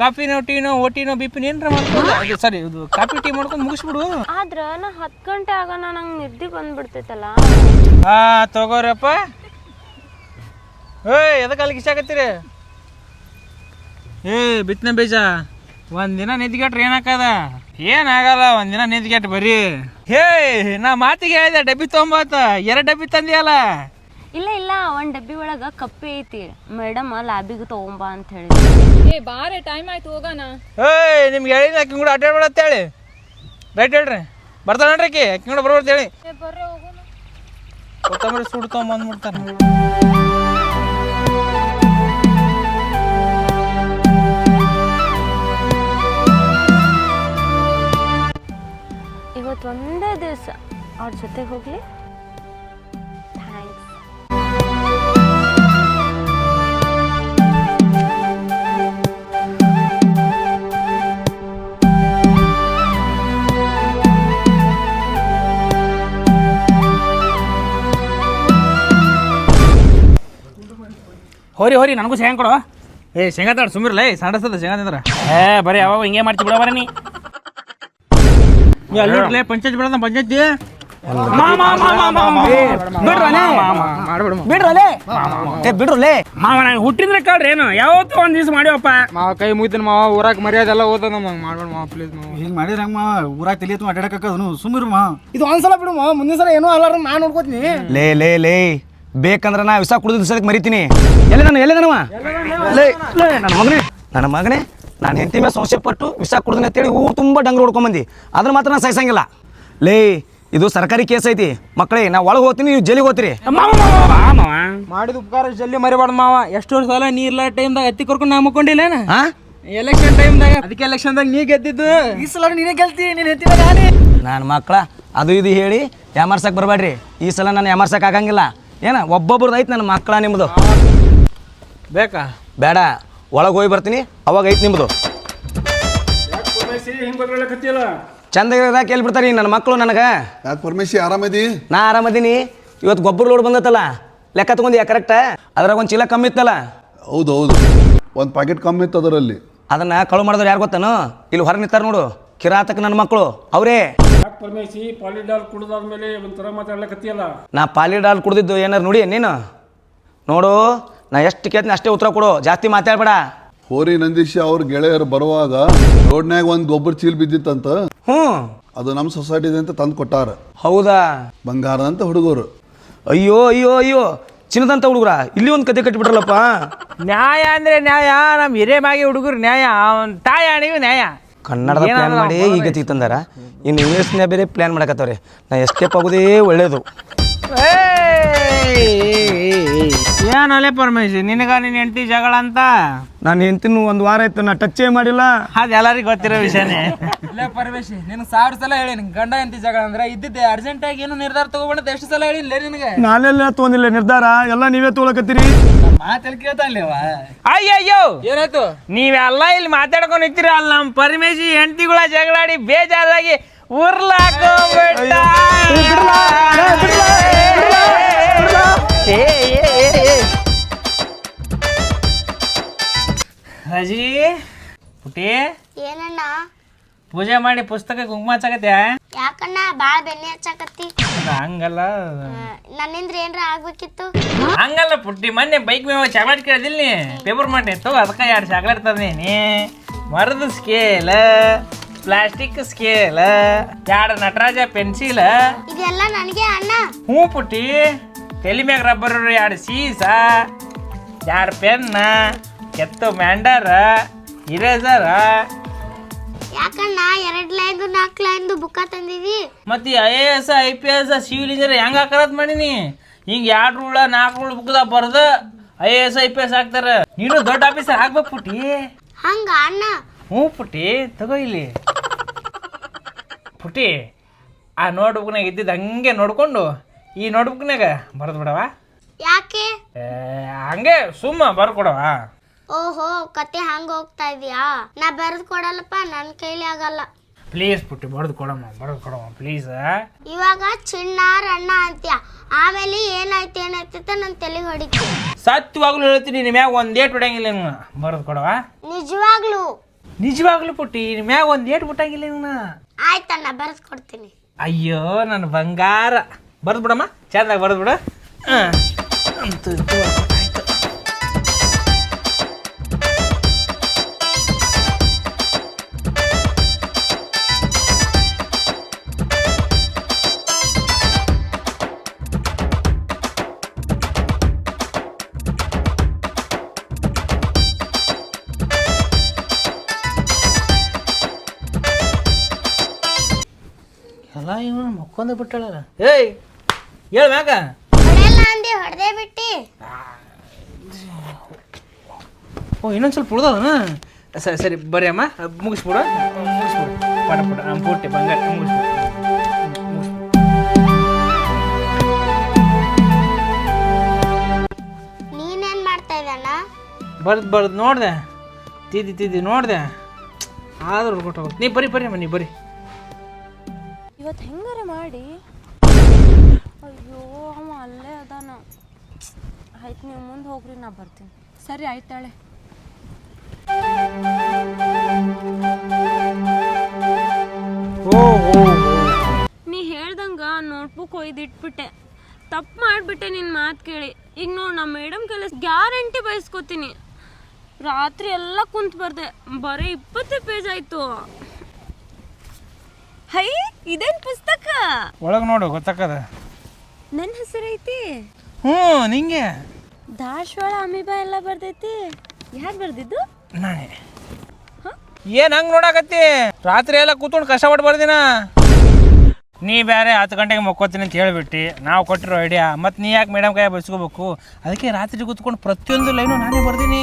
ಕಾಫಿನೋ ಟೀನೋ ಓಟಿನೋ ಬಿಪಿನ ಏನ್ರ ಮಾಡ್ಕೊಂಡು ಅದು ಸರಿ ಇದು ಕಾಫಿ ಟೀ ಮಾಡ್ಕೊಂಡು ಮುಗಿಸ್ಬಿಡು. ಆದ್ರ ನಾ ಹತ್ತು ಗಂಟೆ ಆಗೋಣ ನಂಗೆ ನಿದ್ದೆ ಬಂದ್ಬಿಡ್ತೈತಲ್ಲ? ಹಾ ತಗೋರಪ್ಪ. ಏಯ್ ಎದಕ್ಕೆ ಅಲ್ಲಿ ಕಿಸಾಕತ್ತೀರಿ ಏ ಬಿತ್ತನೆ ಬೀಜ ಒಂದಿನ ನಿದ್ಗೆಟ್ರೆ ಏನಾಕದ? ಏನಾಗಲ್ಲ ಒಂದಿನ ನಿದ್ಗೆಟ್ ಬರೀ. ಹೇ ನಾ ಮಾತಿಗೆ ಹೇಳಿದೆ ಡಬ್ಬಿ ತೊಂಬತ್ತ ಎರಡು ಡಬ್ಬಿ ತಂದಿಯಲ್ಲ. ಇಲ್ಲ ಇಲ್ಲ ಒಂದ್ ಡಬ್ಬಿ ಒಳಗ ಕಪ್ಪಿ ಐತಿ. ಮೇಡಮ್ ಲ್ಯಾಬಿಗೆ ತಗೊಂಬಾ ಅಂತ ಹೇಳಿ ಏ ಬಾರೆ ಟೈಮ್ ಆಯ್ತು ಹೋಗೋಣ. ಏಯ್ ನಿಮ್ಗೆ ಹೇಳಿದ್ರೆ ಆಕಿ ಕೂಡ ಅಡ್ಡಾಡ್ಬೇಡ ಅಂತ ಹೇಳಿ. ರೈಟ್ ಹೇಳ್ರಿ. ಬರ್ತಾಳ ನೋಡ್ರಿ ಆಕಿ? ಆಕಿ ಕೂಡ ಬರ್ಬೋದು ಹೇಳಿ. ಕೊತ್ತಂಬರಿ ಸುಡು ತೊಗೊಂಬಂದ್ಬಿಡ್ತಾನೆ ಇವತ್ತು ಒಂದೇ ದಿವಸ. ಅವ್ರ ಜೊತೆಗೆ ಹೋಗ್ಲಿ. ಹೋರಿ ಹೋರಿ ನನಗೂ ಶೇಂಗ ಕೊಡು. ಏ ಶೇಂಗಾ ತಾಡ ಲೇ ಏ ಸಣ್ಣಸ್ತದ ಶೇಂಗಾ ತಿಂದ್ರ. ಏ ಬರೀ ಅವಾಗ ಹಿಂಗೆ ಮಾಡ್ತಿ ಬಿಡ ಬರೀ ನೀ ನೋಡ್ಲೆ ಪಂಚಾಯತ್ ಬಿಡೋದ ಪಂಚಾಯತಿ. ಬಿಡ್ರಲೇ ಬಿಡ್ರಲೇ ಮಾವ ನಾನು ಹುಟ್ಟಿದ್ರೆ ಕೇಳ್ರಿ ಏನು. ಯಾವತ್ತೂ ಒಂದ್ ದಿವ್ಸ ಮಾಡಿವಪ್ಪ. ಮಾವ ಕೈ ಮುಗಿತೀನಿ ಮಾವ ಊರಾಗ ಮರ್ಯಾದೆ ಎಲ್ಲ ಓದ ನಮಗೆ ಮಾಡ್ಬೇಡ ಮಾವ ಪ್ಲೀಸ್ ಮಾವ ಹಿಂಗೆ ಮಾಡಿದ್ರೆ ಹಂಗೆ ಮಾವ ಊರಾಗ ತಿಳಿಯತ್ತು ಅಡ್ಡಾಡಕ್ಕದನು ಸುಮ್ಮಿರು ಮಾವ ಇದು ಒಂದ್ಸಲ ಬಿಡು ಮಾವ ಮುಂದಿನ ಸಲ ಏನೋ ಅಲ್ಲಾರ ನಾನು ನೋಡ್ಕೋತೀನಿ. ಲೇ ಲೇ ಲೇ. ಬೇಕಂದ್ರೆ ನಾ ವಿಷ ಕುಡಿದ ಸಲಕ್ಕೆ ಮರಿತೀನಿ. ಎಲ್ಲಿ ನಾನು ಎಲ್ಲಿ ನನವ ಲೇ ಲೇ ನನ್ನ ಮಗನೇ. ನನ್ನ ಮಗನೇ ನಾನು ಹೆಂಡತಿ ಮೇಲೆ ಸಂಶಯ ಪಟ್ಟು ವಿಷ ಕುಡ್ದನೆ ಅಂತೇಳಿ ಊರು ತುಂಬ ಡಂಗ್ರು ಹೊಡ್ಕೊಂಬಂದು ಅದನ್ನ ಮಾತ್ರ ನಾನು ಸಹಿಸಂಗಿಲ್ಲ. ಲೇ ಇದು ಸರ್ಕಾರಿ ಕೇಸ್ ಐತಿ. ಮಕ್ಕಳೇ ನಾ ಒಳಗೆ ಹೋಗ್ತೀನಿ ನೀವು ಜೈಲಿಗೆ ಹೋಗ್ತೀರಿ. ಮಾಡಿದ ಉಪಕಾರ ಜಲ್ದಿ ಮರಿಬಾರ್ದು ಮಾವ. ಎಷ್ಟು ಸಲ ನೀ ಟೈಮ್ ಟೈಮ್ದಾಗ ಹತ್ತಿ ಕರ್ಕೊಂಡು ನಾ ಮುಕ್ಕೊಂಡಿಲ್ಲೇನ ಹಾ ಎಲೆಕ್ಷನ್ ಟೈಮ್ದಾಗ ಅದಕ್ಕೆ ಎಲೆಕ್ಷನ್ದಾಗ ನೀ ಗೆದ್ದಿದ್ದು. ಈ ಸಲ ನೀನೇ ಗೆಲ್ತಿ ನೀನು ಹೆತ್ತಿನ ನಾನೇ ನಾನು ಮಕ್ಕಳ ಅದು ಇದು ಹೇಳಿ ಯಾಮರ್ಸಕ್ಕೆ ಬರಬೇಡ್ರಿ. ಈ ಸಲ ನಾನು ಯಾಮರ್ಸಕ್ಕೆ ಆಗಂಗಿಲ್ಲ. ಏನ ಒಬ್ಬೊಬ್ರದ್ದು ಐತೆ ನನ್ನ ಮಕ್ಕಳ ನಿಮ್ಮದು ಬೇಕಾ? ಬೇಡ ಒಳಗೆ ಹೋಗಿ ಬರ್ತೀನಿ ಅವಾಗ ಐತೆ ನಿಮ್ಮದು ಚಂದ ಕೇಳಿ ಬಿಡ್ತಾರಿ ನನ್ನ ಮಕ್ಕಳು ನನಗೆ. ಯಾಕೆ ಪರಮೇಶಿ ಆರಾಮದಿ? ನಾ ಆರಾಮದೀನಿ. ಇವತ್ತು ಗೊಬ್ಬರ ಲೋಡ್ ಬಂದತ್ತಲ್ಲ ಲೆಕ್ಕ ತಗೊಂಡಿಯಾ ಕರೆಕ್ಟ ಅದ್ರಾಗ ಒಂದು ಚೀಲ ಕಮ್ಮಿ ಇತ್ತಲ್ಲ? ಹೌದು ಹೌದು ಒಂದು ಪ್ಯಾಕೆಟ್ ಕಮ್ಮಿ ಇತ್ತು ಅದರಲ್ಲಿ. ಅದನ್ನ ಕಳು ಮಾಡಿದ್ರೆ ಯಾರು ಗೊತ್ತಾನು? ಇಲ್ಲಿ ಹೊರ ನಿಂತಾರೆ ನೋಡು ಕಿರಾತಕ ನನ್ನ ಮಕ್ಕಳು ಅವರೇ. ಯಾಕೆ ಪರಮೇಶಿ ಪಾಲಿಡಾಲ್ ಕುಡಿದಾದ್ಮೇಲೆ ಒಂಥರ ಮಾತಾಡ್ಲಕತ್ತಿಯಲ್ಲ? ನಾ ಪಾಲಿಡಾಲ್ ಕುಡ್ದಿದ್ದು ಏನಾರು ನೋಡಿ ನೀನು? ನೋಡು ನಾ ಎಷ್ಟು ಕೇಳ್ತೀನಿ ಅಷ್ಟೇ ಉತ್ತರ ಕೊಡು. ಜಾಸ್ತಿ ಮಾತಾಡ್ಬೇಡ. ಹೋರಿ ನಂದೀಶ್ ಅವ್ರ ಗೆಳೆಯರು ಬರುವಾಗ ರೋಡ್ನ್ಯಾಗ ಒಂದು ಗೊಬ್ಬರ ಚೀಲ್ ಬಿದ್ದಿತ್ತಂತ? ಹ್ಞೂ. ಅದು ನಮ್ಮ ಸೊಸೈಟಿದೆ ಅಂತ ತಂದು ಕೊಟ್ಟಾರ. ಹೌದಾ? ಬಂಗಾರದಂತ ಹುಡುಗರು. ಅಯ್ಯೋ ಅಯ್ಯೋ ಅಯ್ಯೋ. ಚಿನ್ನದಂತ ಹುಡುಗರ? ಇಲ್ಲಿ ಒಂದು ಕತೆ ಕಟ್ಟಿಬಿಟ್ರಲ್ಲಪ್ಪ ನ್ಯಾಯ ಅಂದ್ರೆ ನ್ಯಾಯ. ನಮ್ಮ ಹಿರೇಮಾಗಿ ಹುಡುಗರು ನ್ಯಾಯ. ಅವನ್ ತಾಯಿ ನೀವು ನ್ಯಾಯ. ಕನ್ನಡದ ಪ್ಲಾನ್ ಮಾಡಿ ಈಗ ತಂದಾರ ಇನ್ನು ಇಂಗ್ಲೀಷ್ನ್ಯಾಗ ಬೇರೆ ಪ್ಲಾನ್ ಮಾಡಕತ್ತವ್ರಿ. ನಾ ಎಸ್ಕೇಪ್ ಆಗೋದೇ ಒಳ್ಳೇದು. ಏನಲ್ಲೇ ಪರಮೇಶ್ ನಿನಗ ನಿನ್ ಹೆಂಡತಿ ಜಗಳ ಅಂತ? ನಾನು ಹೆಂಡತಿನ ಒಂದ್ ವಾರ ಆಯ್ತು ನಾ ಟಚ್ಚೇ ಮಾಡಿಲ್ಲ? ಅದು ಎಲ್ಲರಿಗೂ ಗೊತ್ತಿರೋ ವಿಷಯನೇ. ಇಲ್ಲ ಪರಮೇಶ್ ನಿನ್ ಸಾವಿರ ಸಲ ಹೇಳಿ ನಿನ್ ಗಂಡ ಹೆಂಡತಿ ಜಗಳ ಅಂದ್ರೆ ಇದ್ದಿದ್ದೆ ಅರ್ಜೆಂಟ್ ಆಗಿ ಏನು ನಿರ್ಧಾರ ತಗೋಬಂದ ಎಷ್ಟು ಸಲ ಹೇಳಿಲ್ಲ ನಿನಗೆ? ನಾನೆಲ್ಲ ತೊಗೊಂದಿಲ್ಲ ನಿರ್ಧಾರ ಎಲ್ಲ ನೀವೇ ತೊಗೊಳಕತ್ತೀರಿ? ಕೇಳ್ತಾ ಕೇಳ್ತಾನ್ಲೇವ ಅಯ್ಯಯ್ಯೋ! ಏನಾಯ್ತು? ನೀವೆಲ್ಲ ಇಲ್ಲಿ ಮಾತಾಡ್ಕೊಂಡು ಇರ್ತೀರ ಅಲ್ಲಿ ನಮ್ಮ ಪರಮೇಶಿ ಹೆಂಡತಿಗಳ ಜಗಳಾಡಿ ಬೇಜಾರಾಗಿ ಉರ್ಲಾಕೊಂಡ್ಬಿಟ್ಟ ಅಜ್ಜಿ ಪುಟಿ ಏನಣ್ಣ? ಪೂಜೆ ಮಾಡಿ ಪುಸ್ತಕ ಕುಂಕುಮ ಹಚ್ಚಕತ್ಯ ಯಾಕಣ್ಣ? ಬಾಳ ಬೆಣ್ಣೆ ಹಚ್ಚಾಕತ್ತಿ. ಹಂಗಲ್ಲ. ನನ್ನಿಂದ್ರ ಏನ್ರ ಆಗ್ಬೇಕಿತ್ತು? ಹಂಗಲ್ಲ ಪುಟ್ಟಿ ಮೊನ್ನೆ ಬೈಕ್ ಮೇಲೆ ಚಾಕ್ಲೇಟ್ ಕೇಳಿದಿಲ್ಲ ನೀ? ಪೇಪರ್ ಮಾಡಿ ತಗೋ ಅದಕ್ಕೆ ಎರಡು ಚಾಕ್ಲೇಟ್ ತಂದೀನಿ ಮರದ ಸ್ಕೇಲ್ ಪ್ಲಾಸ್ಟಿಕ್ ಸ್ಕೇಲ್ ಎರಡು ನಟರಾಜ ಪೆನ್ಸಿಲ್ ಇದೆಲ್ಲ ನನಗೆ ಅಣ್ಣ. ಹ್ಞೂ ಪುಟ್ಟಿ. ತಲೆ ಮ್ಯಾಗ ರಬ್ಬರ್ ಎರಡು ಸೀಸ ಎರಡು ಪೆನ್ನ ಕೆತ್ತು ಮ್ಯಾಂಡರ್ ಇರೇಸರ್. ಯಾಕಣ್ಣ ಎರಡು ಲೈನ್ದು ನಾಲ್ಕು ಲೈನ್ದು ಬುಕ್ಕ ತಂದಿದಿ? ಮತ್ತು I A S I P S civil engineer ಹೆಂಗೆ ಹಾಕರತ್ ಮಾಡೀನಿ ಹಿಂಗೆ ಎರಡು ರೂಳ ನಾಲ್ಕು ರೂಳ ಬುಕ್ದಾಗ ಬರ್ದು I A S I P S ಹಾಕ್ತಾರೆ. ನೀನು ದೊಡ್ಡ ಆಫೀಸರ್ ಹಾಕ್ಬೇಕು ಪುಟ್ಟಿ. ಹಂಗ ಅಣ್ಣ? ಹ್ಞೂ ಪುಟ್ಟಿ ತಗೋ ಇಲ್ಲಿ. ಪುಟ್ಟಿ ಆ ನೋಟ್ಬುಕ್ನಾಗ ಇದ್ದಿದ್ದು ಹಂಗೆ ನೋಡ್ಕೊಂಡು ಈ ನೋಟ್ಬುಕ್ನಾಗ ಬರೆದು ಬಿಡವ? ಯಾಕೆ? ಏ, ಹಂಗೆ ಸುಮ್ಮ ಬರ್ಕೊಡವ ಓಹೋ ಕತೆ ಹಂಗ ಹೋಗ್ತಾ ಇದೀಯಾ? ನಾ ಬರೆದು ಕೊಡಲ್ಲಪ್ಪ ನನ್ನ ಕೈಲಿ ಆಗಲ್ಲ. ಪ್ಲೀಸ್ ಪುಟ್ಟಿ ಬರೆದು ಕೊಡಮ್ಮ ಬರೆದು ಕೊಡಮ್ಮ ಪ್ಲೀಸ್ ಇವಾಗ ಚಿನ್ನ ರಣ್ಣ ಅಂತ್ಯ? ಆಮೇಲೆ ಏನಾಯ್ತು ಏನಾಯ್ತು ಅಂತ ನನ್ನ ತಲೆಗೆ ಹೊಡಿತು ಸತ್ಯವಾಗ್ಲೂ ಹೇಳ್ತೀನಿ ನಿಮ್ಮ ಮ್ಯಾಗ ಒಂದು ಏಟ್ ಬಿಡಂಗಿಲ್ಲ ನಿನ್ನ ಬರೆದು ಕೊಡವ? ನಿಜವಾಗ್ಲು. ನಿಜವಾಗ್ಲೂ ಪುಟ್ಟಿ ನಿಮ್ಮ ಮ್ಯಾಗ ಒಂದು ಏಟ್ ಬಿಟ್ಟಂಗಿಲ್ಲ ಆಯ್ತಣ್ಣ ಬರೆದು ಕೊಡ್ತೀನಿ. ಅಯ್ಯೋ ನನ್ನ ಬಂಗಾರ. ಬರೆದು ಬಿಡಮ್ಮ? ಚಂದಾಗ ಬರೆದು ಬಿಡು. ಹಾಂ. ಅಂತೂ ಇಂತೂ ಆಯ್ತು ಎಲ್ಲ ಇವನು ಮಕ್ಕೊಂದ ಬಿಟ್ಟಾಳಲ್ಲ. ಏಯ್ ಹೇಳ ಮ್ಯಾಗ. ಹೊಡೆಯಲ್ಲ ಅಂದಿ ಹೊಡೆದೇ ಬಿಟ್ಟಿ. ಓ ಇನ್ನೊಂದು ಸ್ವಲ್ಪ ಉಳ್ದದನ ಸರಿ ಸರಿ ಬರ್ರಿ ಅಮ್ಮ. ಮುಗಿಸ್ಬಿಡು. ಮುಗಿಸ್ಬಿಡು. ಪಟ ಪಟ ನಮ್ಮ ಪೂರ್ತಿ ಬಂಗಾರ ಮುಗಿಸ್ಬಿಡು. ನೀನೇನ್ ಮಾಡ್ತಾ ಇದ್ದಣ್ಣ ಬರ್ದು ಬರ್ದು ನೋಡಿದೆ. ತಿದ್ದಿ ತಿದ್ದಿ ನೋಡಿದೆ. ಆದ್ರೂ ಹುಡ್ಕೊಟ್ಟು ನೀ ಬರಿ ಬರಿ ಅಮ್ಮ ನೀ ಬರಿ ಇವತ್ತು ಹೆಂಗಾರ ಮಾಡಿ? ಅಯ್ಯೋ ಅವ ಅಲ್ಲೇ ಅದಾನ. ಆಯ್ತು ನೀವು ಮುಂದೆ ಹೋಗ್ರಿ ನಾ ಬರ್ತೀನಿ. ಸರಿ ಆಯ್ತಾಳೆ ನೀ ಹೇಳ್ದಂಗ ನೋಟ್ಬುಕ್ ಒಯ್ದಿಟ್ಬಿಟ್ಟೆ. ತಪ್ಪು ಮಾಡಿಬಿಟ್ಟೆ ನಿನ್ನ ಮಾತು ಕೇಳಿ. ಈಗ ನೋಡಿ ನಮ್ಮ ಮೇಡಮ್ ಕೆಲಸ ಗ್ಯಾರಂಟಿ ಬಯಸ್ಕೋತೀನಿ. ರಾತ್ರಿ ಎಲ್ಲ ಕುಂತ್ ಬರ್ದೆ. ಬರೀ ಇಪ್ಪತ್ತು ಪೇಜ್ ಆಯ್ತು. ಹೈ ಇದೇನ್ ಪುಸ್ತಕ? ಒಳಗೆ ನೋಡು ಗೊತ್ತಾಕದ. ನನ್ನ ಹೆಸರು ಐತಿ? ಹ್ಞೂ ನಿಂಗೆ? ದಾಶ್ವಾಳ ಅಮಿಬಾ ಎಲ್ಲ ಬರ್ದೈತಿ. ಯಾರು ಬರ್ದಿದ್ದು? ನಾನೇ. ಏನು ಹಂಗೆ ನೋಡಾಕತ್ತಿ? ರಾತ್ರಿ ಎಲ್ಲ ಕೂತ್ಕೊಂಡು ಕಷ್ಟಪಟ್ಟು ಬರ್ದಿನ? ನೀ ಬೇರೆ ಹತ್ತು ಗಂಟೆಗೆ ಮಕ್ಕೋತೀನಿ ಅಂತ ಹೇಳ್ಬಿಟ್ಟು. ನಾವು ಕೊಟ್ಟಿರೋ ಐಡಿಯಾ ಮತ್ತು ನೀ ಯಾಕೆ ಮೇಡಮ್ ಕೈ ಬಸ್ಕೋಬೇಕು ಅದಕ್ಕೆ ರಾತ್ರಿ ಕೂತ್ಕೊಂಡು ಪ್ರತಿಯೊಂದು ಲೈನು ನಾನೇ ಬರ್ದೀನಿ.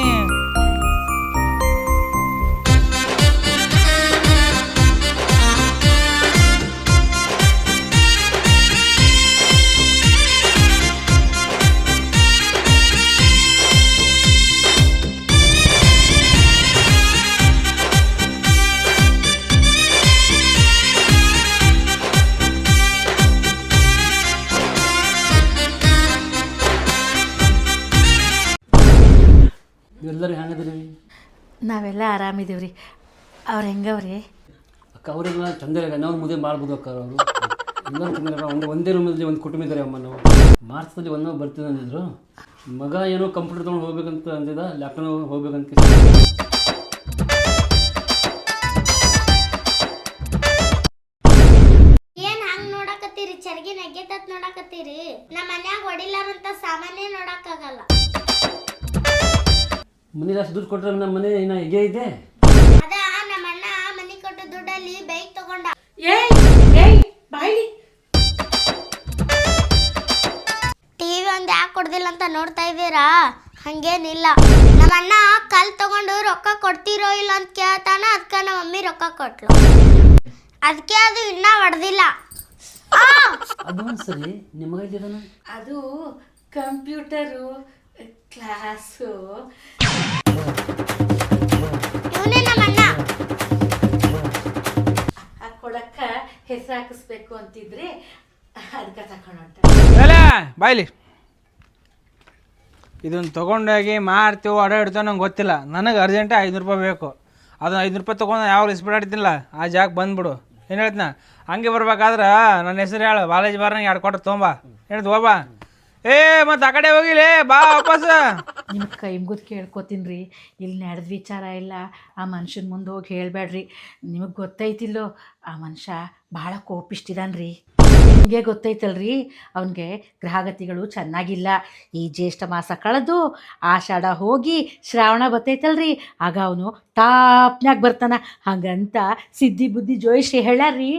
ಎಲ್ಲರೂ ಹೆಂಗದ್ರಿ ನಾವೆಲ್ಲ ಆರಾಮಿದ್ದೀವಿ ರೀ ಅವ್ರು ಹೆಂಗವ್ರಿ? ಅಕ್ಕ ಅವ್ರಿಗೆ ತೊಂದರೆ ನಾವು ಮುದ್ದೆ ಮಾಡ್ಬೋದು ಅಕ್ಕ ಅವರು. ಇನ್ನೊಂದು ಚಂದಿರ ಒಂದು ಒಂದೇ ರೂಮಲ್ಲಿ ಒಂದು ಕುಟುಂಬ ಇದ್ದಾರೆ ಅಮ್ಮ ನಾವು. ಮಾರ್ಚ್ದಲ್ಲಿ ಒಂದೋ ಬರ್ತೀನಿ ಅಂದಿದ್ರು. ಮಗ ಏನೋ ಕಂಪ್ಯೂಟರ್ ತೊಗೊಂಡು ಹೋಗ್ಬೇಕಂತ ಅಂದಿದ್ದ. ಲ್ಯಾಪ್ಟಾಪ್ ಹೋಗ್ಬೇಕಂತ ಏನ್ ಹಂಗ್ ನೋಡಾಕತ್ತೀರಿ? ಚರ್ಗಿ ನಗ್ಗೆತತ್ ನೋಡಕತ್ತೀರಿ. ನಮ್ಮ ಮನ್ಯಾಗ ಹೊಡಿಲಾರಂತ ಸಾಮಾನ್ಯ ನೋಡಕ್ಕಾಗಲ್ಲ. ಮನೇಲಿ ಅಷ್ಟು ದುಡ್ಡು ಕೊಟ್ಟರೆ ನಮ್ಮ ಮನೆ ಇನ್ನ ಹೇಗೆ ಇದೆ? ಅದ ನಮ್ಮ ಅಣ್ಣ ಮನಿ ಕೊಟ್ಟು ದುಡ್ಡಲ್ಲಿ ಬೈಕ್ ತಗೊಂಡ. ಏಯ್ ಏಯ್ ಬಾಯ್ಲಿ. ಟಿವಿ ಒಂದು ಯಾಕೆ ಕೊಡ್ದಿಲ್ಲ ಅಂತ ನೋಡ್ತಾ ಇದ್ದೀರಾ? ಹಂಗೇನಿಲ್ಲ. ನಮ್ಮ ಅಣ್ಣ ಕಲ್ ತಗೊಂಡು ರೊಕ್ಕ ಕೊಡ್ತಿರೋ ಇಲ್ಲ ಅಂತ ಕೇಳ್ತಾನ ಅದಕ್ಕೆ ನಮ್ಮ ಮಮ್ಮಿ ರೊಕ್ಕ ಕೊಟ್ಲು. ಅದಕ್ಕೆ ಅದು ಇನ್ನ ಹೊಡೆದಿಲ್ಲ ಅದು ನಿಮ್ಮ ಅದು ಕಂಪ್ಯೂಟರು ಕ್ಲಾಸು ಕೊಡಕ್ಕ ಹೆಸರು ಹಾಕಿಸ್ಬೇಕು ಅಂತಿದ್ರೆ ಅದಕ್ಕೆ ತಗೊಂಡೊಂಟ ಎಲ್ಲ ಬಾಯ್ಲಿ. ಇದನ್ನ ತೊಗೊಂಡೋಗಿ ಮಾರ್ತೀವೋ ಅಡ್ಡಾಡ್ತೀವೋ ನಂಗೆ ಗೊತ್ತಿಲ್ಲ. ನನಗೆ ಅರ್ಜೆಂಟ್ ಐನೂರು ರೂಪಾಯಿ ಬೇಕು. ಅದನ್ನ ಐದುನೂರು ರೂಪಾಯಿ ತೊಗೊಂಡು ಯಾವ ಸ್ಪೀಡ್ ಆಡ್ತಿಲ್ಲ ಆ ಜಾಗ ಬಂದ್ಬಿಡು. ಏನು ಹೇಳ್ತೀನ? ಹಂಗೆ ಬರ್ಬೇಕಾದ್ರೆ ನನ್ನ ಹೆಸರು ಹೇಳು. ಬಾಲೇಜ್ ಬಾರ್ನಾಗ ಎರಡು ಕೊಟ್ಟು ತೊಗೊಂಬ. ಹೇಳ್ತು ಹೋಬಾ ಏ, ಮತ್ತೆ ಆ ಕಡೆ ಹೋಗಿಲೇ, ಬಾ ವಾಪಸ್. ನಿಮ್ ಕೈ ಕೇಳ್ಕೊತೀನಿ ರೀ ಇಲ್ಲಿ ನಡೆದ ವಿಚಾರ ಇಲ್ಲ. ಆ ಮನುಷ್ಯನ ಮುಂದೆ ಹೋಗಿ ಹೇಳಬೇಡ್ರಿ ನಿಮಗೆ ಗೊತ್ತೈತಿಲ್ಲೋ, ಆ ಮನುಷ್ಯ ಭಾಳ ಕೋಪಿಷ್ಟಿದಾನೆ ರೀ ನಿಮಗೆ ಗೊತ್ತೈತಲ್ರಿ, ಅವನಿಗೆ ಗ್ರಹಗತಿಗಳು ಚೆನ್ನಾಗಿಲ್ಲ. ಈ ಜ್ಯೇಷ್ಠ ಮಾಸ ಕಳೆದು ಆಷಾಢ ಹೋಗಿ ಶ್ರಾವಣ ಬತ್ತೈತಲ್ರಿ. ಆಗ ಅವನು ಟಾಪ್ನ್ಯಾಗ ಬರ್ತಾನ. ಹಂಗಂತ ಸಿದ್ಧಿ ಬುದ್ಧಿ ಜೋಯಿಸಿ ಹೇಳ್ಯಾರ್ರಿ.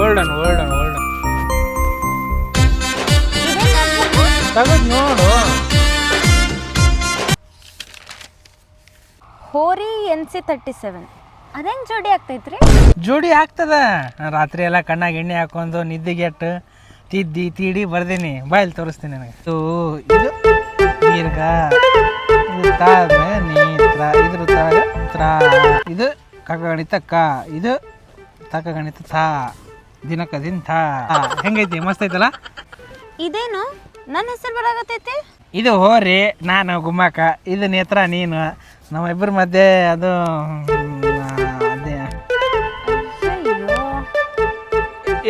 ಓಲ್ಡನ್ ಓಲ್ಡನ್ ಓಲ್ಡನ್ ತೆಗೆದು ನೋಡು. ಹೋರಿ ಎನ್ ಸಿ ತರ್ಟಿ ಸೆವೆನ್. ಅದೇನು ಜೋಡಿ ಆಗ್ತೈತ್ರಿ? ಜೋಡಿ ಆಗ್ತದ. ನಾನ್ ರಾತ್ರಿ ಎಲ್ಲ ಕಣ್ಣಾಗ ಎಣ್ಣೆ ಹಾಕೊಂಡು ನಿದ್ದೆಗೆಟ್ಟು ತಿದ್ದಿ ತೀಡಿ ಬರ್ದೀನಿ. ಬಾಯಲ್ಲಿ ತೋರಿಸ್ತೀನಿ ನನಗೆ. ಇದು ಇದು ದೀರ್ಘ ಇದು ನೀತ್ರ ಇದ್ರ ತ್ರ. ಇದು ಕಗಣಿತ ಕ. ಇದು ತಕ ಗಣಿತ ಥಾ. ದಿನಕ ದಿನ ಹೆಂಗೈತಿ? ಮಸ್ತ್ ಐತಲ್ಲ? ಇದೇನು? ನನ್ನ ಹೆಸರು ಬರಾಗತೈತಿ ಇದು ಹೋರಿ ನಾನು ಗುಮ್ಮಕ ಇದು ನೇತ್ರ ನೀನು. ನಮ್ಮ ಇಬ್ಬರ ಮಧ್ಯೆ ಅದು ಅದೇ.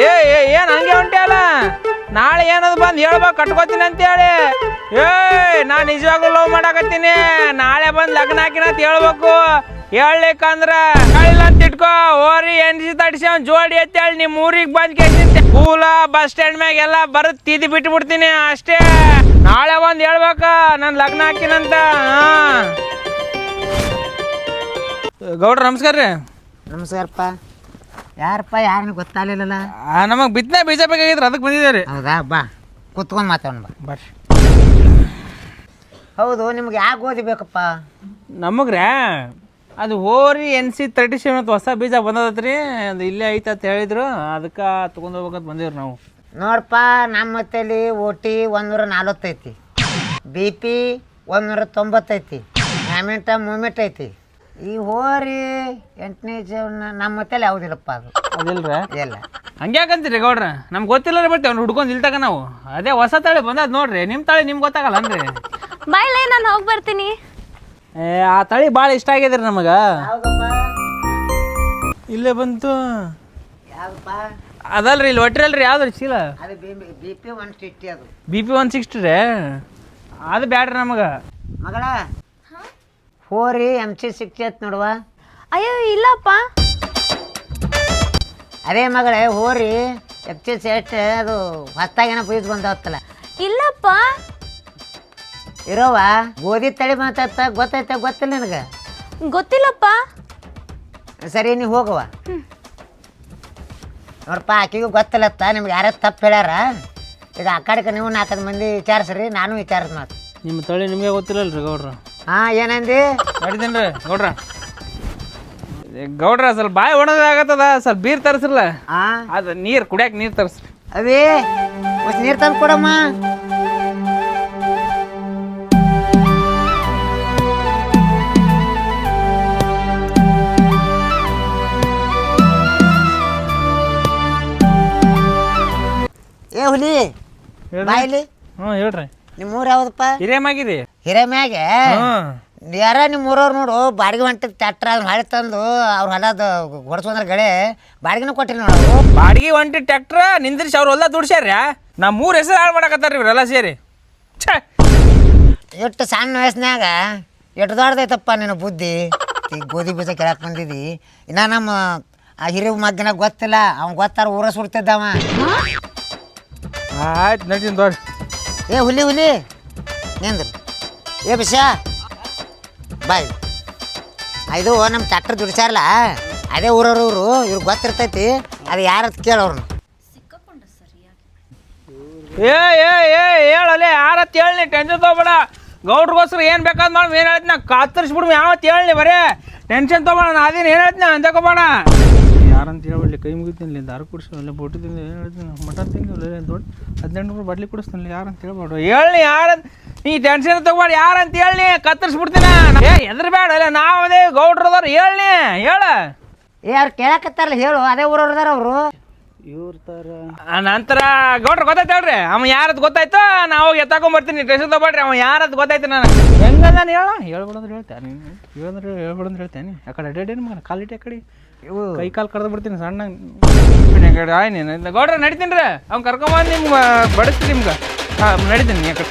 ಏ ಏ ಏನ್ ಹಂಗೆ ಅಲ್ಲ? ನಾಳೆ ಏನದು ಬಂದು ಹೇಳ್ಬೇಕು ಕಟ್ಕೋತೀನಿ ಅಂತೇಳಿ. ಏಯ್ ನಾನು ನಿಜವಾಗ್ಲೂ ಲವ್ ಮಾಡಾಕತ್ತೀನಿ. ನಾಳೆ ಬಂದು ಲಗ್ನ ಹಾಕಿನ ಅಂತ ಹೇಳ್ಬೇಕು. ಹೇಳ್ಲಿಕ್ಕಂದ್ರ ಅಂತ ಇಟ್ಕೋ ಓರಿ ಎನ್ಸಿ ತಡಿಸಿ ಅವ್ನು ಜೋಡಿ ಅಂತೇಳಿ ನಿಮ್ಮ ಊರಿಗೆ ಬಂದ್ ಕೇಸಿಂತೆ ಕೂಲ ಬಸ್ ಸ್ಟ್ಯಾಂಡ್ ಮ್ಯಾಗ ಎಲ್ಲ ಬರತ್ ತಿದ್ದಿ ಬಿಟ್ಟು ಬಿಡ್ತೀನಿ ಅಷ್ಟೇ. ನಾಳೆ ಒಂದ್ ಹೇಳ್ಬೇಕ ನನ್ನ ಲಗ್ನ ಹಾಕಿನಂತ ಹಾ. ಗೌಡ್ರ ನಮಸ್ಕಾರ ರೀ. ನಮಸ್ಕಾರಪ್ಪ. ಯಾರಪ್ಪ ಯಾರನ್ನ ಗೊತ್ತಾಗಲಿಲ್ಲ ನಮಗೆ ಬಿತ್ತನೆ ಬೀಜ ಬೇಕಾಗಿದ್ರೆ ಅದಕ್ಕೆ ಬಂದಿದ್ದೀರಿ. ಹೌದಾ? ಬಾ ಕುತ್ಕೊಂಡು ಮಾತಾಡೋಣ ಬಾ. ಬರ್ರಿ. ಹೌದು ನಿಮ್ಗೆ ಯಾಕೆ ಗೋಧಿ ಬೇಕಪ್ಪ? ನಮಗ್ರೆ ಅದು ಹೋರಿ ಎನ್ ಸಿ ತರ್ಟಿ ಸೆವೆನ್ ಅಂತ ಹೊಸ ಬೀಜ ಬಂದದತ್ರಿ. ಅದು ಇಲ್ಲೇ ಐತೆ ಅಂತ ಹೇಳಿದ್ರು. ಅದಕ್ಕೆ ತೊಗೊಂಡು ಹೋಗ್ಬೇಕಂತ ಬಂದಿವ್ರಿ ನಾವು. ನೋಡಪ್ಪ ನಮ್ಮ ತಲೆ ಓ ಟಿ ಒಂದೂರ ನಲ್ವತ್ತೈತಿ ಬಿ ಪಿ ಒಂದೂರ ತೊಂಬತ್ತೈತಿ ಮ್ಯಾಮೆಂಟ ಮೂಮೆಂಟ್ ಐತಿ. ಈ ಹೋರಿ ಎಂಟನೇ ಜೀವನ ನಮ್ಮ ತಲೆ ಯಾವುದಿಲ್ಲಪ್ಪ ಅದು. ಅದಿಲ್ರ? ಇಲ್ಲ. ಹಂಗ್ಯಾಕಂತೀರಿ ಗೌಡ್ರ? ನಮ್ಗೆ ಗೊತ್ತಿಲ್ಲ ಬರ್ತೀವಿ ಅವ್ನು ಹುಡ್ಕೊಂಡು ಇಲ್ತಾಗ ನಾವು. ಅದೇ ಹೊಸ ತಳಿ ಬಂದದ್ ನೋಡ್ರಿ. ನಿಮ್ಮ ತಾಳೆ ನಿಮ್ಗೆ ಗೊತ್ತಾಗಲ್ಲ ಅನ್ರಿ ಬಾಯ್ಲೆ ನಾನು ಹೋಗಿ ಬರ್ತೀನಿ. ಏ ಆ ತಳಿ ಭಾಳ ಇಷ್ಟ ಆಗಿದ್ರಿ ನಮಗೆ. ಇಲ್ಲೇ ಬಂತು. ಅದಲ್ರಿ ಇಲ್ಲಿ ಒಟ್ರಲ್ರಿ ಯಾವ್ದ್ರಿ ಚೀಲ? ಅದು B B P one fifty ಅದು. ಬಿ ಪಿ ಒನ್ ಸಿಕ್ಸ್ಟಿ ರೀ? ಅದು ಬ್ಯಾಡ್ರಿ ನಮಗ. ಮಗಳ? ಹೋರಿ ಎಂ ಸಿ ಸಿಕ್ಸ್ಟಿ ಐತ್ ನೋಡುವ. ಅಯ್ಯೋ ಇಲ್ಲಪ್ಪ. ಅದೇ ಮಗಳೇ ಹೋರಿ ಎಫ್ ಸಿ ಸೆಟ್ ಅದು ಹೊಸ್ತಾಗೇನ ಪೂಜ್ ಬಂದವತ್ತಲ್ಲ. ಇಲ್ಲಪ್ಪ. ಇರೋವ? ಗೋಧಿ ತಳಿ ಮಾತಾಡ್ತ ಗೊತ್ತೈತೆ ಗೊತ್ತಿಲ್ಲ ನಿನಗೆ? ಗೊತ್ತಿಲ್ಲಪ್ಪ. ಸರಿ ನೀ ಹೋಗವ ನೋಡಪ್ಪ ಆಕಿಗೂ ಗೊತ್ತಿಲ್ಲತ್ತ ನಿಮ್ಗೆ ಯಾರ ತಪ್ಪು ಹೇಳ್ಯಾರ? ಈಗ ಆ ಕಡೆಗೆ ನೀವು ನಾಲ್ಕೈದು ಮಂದಿ ವಿಚಾರಿಸ್ರಿ ನಾನು ವಿಚಾರದ ಮಾತು ನಿಮ್ಮ ತಳಿ ನಿಮಗೆ ಗೊತ್ತಿಲ್ಲಲ್ರಿ ಗೌಡ್ರ. ಹಾಂ ಏನಂದಿ? ನಡಿತೀನಿ ರೀ ಗೌಡ್ರ. ಏ, ಗೌಡ್ರ ಸ್ವಲ್ಪ ಬಾಯಿ ಒಣದಾಗತ್ತದ ಸ್ವಲ್ಪ ಬೀರ್ ತರಿಸ್ರಲ್ಲ ಹಾಂ ಅದು ನೀರು ಕುಡಿಯಕ್ಕೆ ನೀರು ತರಿಸ್ರಿ. ಅವೇ ಮತ್ತೆ ನೀರು ತಂದು ಕೊಡಮ್ಮ. ಏ ಹುಲಿ ಇಲ್ಲಿ ಹ್ಞೂ ಹೇಳ್ರಿ. ನಿಮ್ಮ ಊರು ಯಾವ್ದಪ್ಪ? ಹಿರೇಮಾಗಿರಿ. ಹಿರೇಮ್ಯಾಗೆ? ಹ್ಞೂ. ಯಾರ ನಿಮ್ಮ ಊರವ್ರು ನೋಡು ಬಾಡಿಗೆ ಹೊಂಟ ಟ್ಯಾಕ್ಟ್ರ್ ಅದನ್ನ ಮಾಡಿ ತಂದು ಅವ್ರ ಹೊಲದ ಹೊಡ್ಸ್ಕೊಂಡ್ರ ಗಳೆ ಬಾಡಿಗೆನೂ ಕೊಟ್ಟಿಲ್ಲ ನೋಡು ಅವ್ರು. ಬಾಡಿಗೆ ಒಂಟಿ ಟ್ಯಾಕ್ಟ್ರ ನಿಂದ್ರಿಸಿ ಅವ್ರು ಎಲ್ಲ ದುಡ್ಸ್ಯಾರ ನಮ್ಮ ಮೂರು ಹೆಸರು ಹಾಳು ಮಾಡಕತ್ತಾರ ಇವರೆಲ್ಲ ಸೇರಿ. ಛೇ. ಎಷ್ಟು ಸಣ್ಣ ವಯಸ್ಸಿನಾಗ ಎಷ್ಟು ದೊಡ್ಡದೈತಪ್ಪ ನಿನ್ನ ಬುದ್ಧಿ? ಈ ಗೋಧಿ ಬೀಜ ಕೆಳಕ್ ಬಂದಿದ್ದಿ ಇನ್ನ ನಮ್ಮ ಆ ಹಿರಿಯ ಮಗ್ಗನ ಗೊತ್ತಿಲ್ಲ ಅವ್ನ್ ಗೊತ್ತಾರ ಊರ ಸುಡ್ತಿದ್ದವ. ಆಯ್ತು ನಡೀತೀನಿ ತೋರಿ. ಏ ಹುಲಿ ಹುಲಿ. ನಿಂದ್ರ. ಏ ಬಿಷ ಬಾಯ್ ಇದು ನಮ್ಮ ಟ್ಯಾಕ್ಟರ್ ದುಡಿಸಾರಲ್ಲ ಅದೇ ಊರವ್ರು ಇವರು. ಇವ್ರಿಗೆ ಗೊತ್ತಿರ್ತೈತಿ. ಅದು ಯಾರತ್ ಕೇಳೋರ್ನು ಏ ಏ ಏ ಹೇಳಲೆ ಯಾರತ್ ಹೇಳಿ ಟೆನ್ಷನ್ ತಗೋಬೇಡ. ಗೌಡ್ರಿಗೋಸ್ಕರ ಏನು ಬೇಕಾದ್ ಮಾಡಿ ಏನು ಹೇಳ್ತೀನಿ ನಾ ಕಾತರಿಸ್ಬಿಡು ಯಾವತ್ತು ಹೇಳಿ ಬರೇ. ಟೆನ್ಷನ್ ತಗೋಬೇಡ ನಾ ಅದೇನು ಏನು ಹೇಳ್ತೀನಿ ಅಂದ್ಕೋಬೇಡ ಯಾರಂತ ಹೇಳಿ ಕೈ ಮುಗಿತೀನಿ ದಾರು ಕುಡಿಸಿ ಅಲ್ಲೇ ಬೋಟಿ ತಿಂದು ಏನು ಹೇಳ್ತೀನಿ ಮಟನ್ ತಿಂದು ದೊಡ್ಡ ಹದಿನೆಂಟು ರೂಪಾಯಿ ಬಡ್ಲಿ ಕುಡಿಸ್ತೀನಿ ಯಾರಂತ ಹೇಳ್ಬೇಡ. ಹೇಳಿ ಯಾರಂತ ನೀ ಟೆನ್ಷನ್ ಯಾರು ಯಾರಂತ ಹೇಳಿ ಕತ್ತರಿಸ್ಬಿಡ್ತೀನ ಏ ಎದ್ರ ಬೇಡ ಅಲ್ಲ ನಾವು ಅದೇ ಗೌಡ್ರದವ್ರು ಹೇಳಿ ಹೇಳ. ಏ ಅವ್ರು ಕೇಳಕತ್ತಾರಲ್ಲ ಹೇಳು ಅದೇ ಊರವ್ರದಾರ ಅವರು. ಅವರು ಆ ನಂತರ ಗೌಡ್ರ ಗೊತ್ತಾಯ್ತು ಹೇಳ್ರಿ ಅವ ಯಾರದ್ ಗೊತ್ತಾಯ್ತು ನಾವು ಹೋಗಿ ಎತ್ತಾಕೊಂಡ್ ಬರ್ತೀನಿ ಟೆನ್ಷನ್ ತಗೊಬೇಡ್ರಿ ಅವ ಯಾರದ್ ಗೊತ್ತಾಯ್ತು ನಾನು ಹೆಂಗದ ಹೇಳ ಹೇಳ್ಬಿಡಂದ್ರೆ ಹೇಳ್ತೇನೆ ನೀನು ಹೇಳಂದ್ರೆ ಹೇಳ್ಬಿಡಂದ್ರೆ ಹೇಳ್ತೇನೆ ಆ ಕಡೆ ಅಡ್ಡಾಡೇನು ಮಗನ ಕಾಲಿಟ್ಟೆ ಆ ಕಡೆ? ಕೈ ಕಾಲು ಕಡ್ದು ಬಿಡ್ತೀನಿ, ಸಣ್ಣ ಆಯ್ ನೀನು. ಗೌಡ್ರ, ನಡಿತೀನಿ ರೀ. ಅವ್ನು ಕರ್ಕೊಂಬಂದು ನಿಮ್ಗೆ, ಬಡಿಸ್ತೀನಿ ನಿಮ್ಗೆ. ಹಾಂ, ನಡಿತೀನಿ ಕಡೆ